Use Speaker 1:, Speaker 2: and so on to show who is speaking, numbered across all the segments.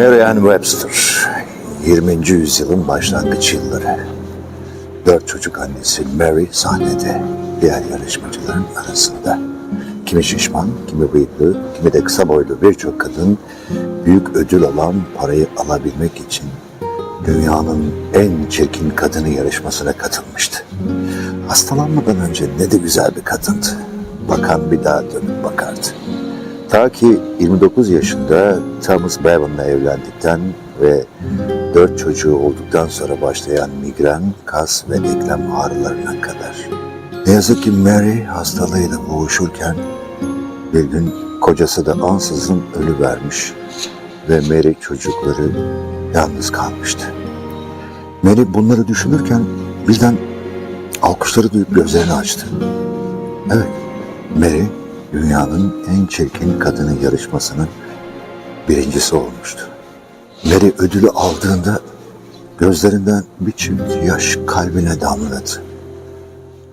Speaker 1: Ann Webster, 20. yüzyılın başlangıç yılları. Dört çocuk annesi Mary sahnede, diğer yarışmacıların arasında. Kimi şişman, kimi bıyıklı, kimi de kısa boylu birçok kadın büyük ödül olan parayı alabilmek için dünyanın en çirkin kadını yarışmasına katılmıştı. Hastalanmadan önce ne de güzel bir kadındı. Bakan bir daha dönüp bakardı. Ta ki 29 yaşında Thomas Bevan'la evlendikten ve dört çocuğu olduktan sonra başlayan migren, kas ve eklem ağrılarına kadar. Ne yazık ki Mary hastalığıyla boğuşurken bir gün kocası da ansızın ölü vermiş ve Mary çocukları yalnız kalmıştı. Mary bunları düşünürken birden alkışları duyup gözlerini açtı. Evet, Mary dünyanın en çirkin kadını yarışmasının birincisi olmuştu. Mary ödülü aldığında gözlerinden bir çift yaş kalbine damladı.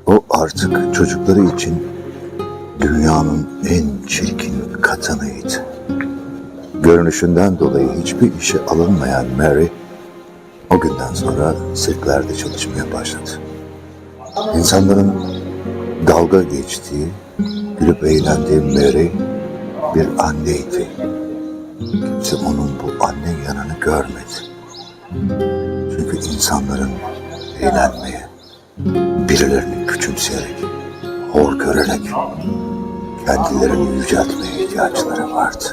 Speaker 1: O artık çocukları için dünyanın en çirkin kadınıydı. Görünüşünden dolayı hiçbir işe alınmayan Mary, o günden sonra sirklerde çalışmaya başladı. İnsanların dalga geçtiği, gülüp eğlendiği Mary bir anneydi. Kimse onun bu anne yanını görmedi. Çünkü insanların eğlenmeye, birilerini küçümseyerek, hor görerek kendilerini yüceltmeye ihtiyaçları vardı.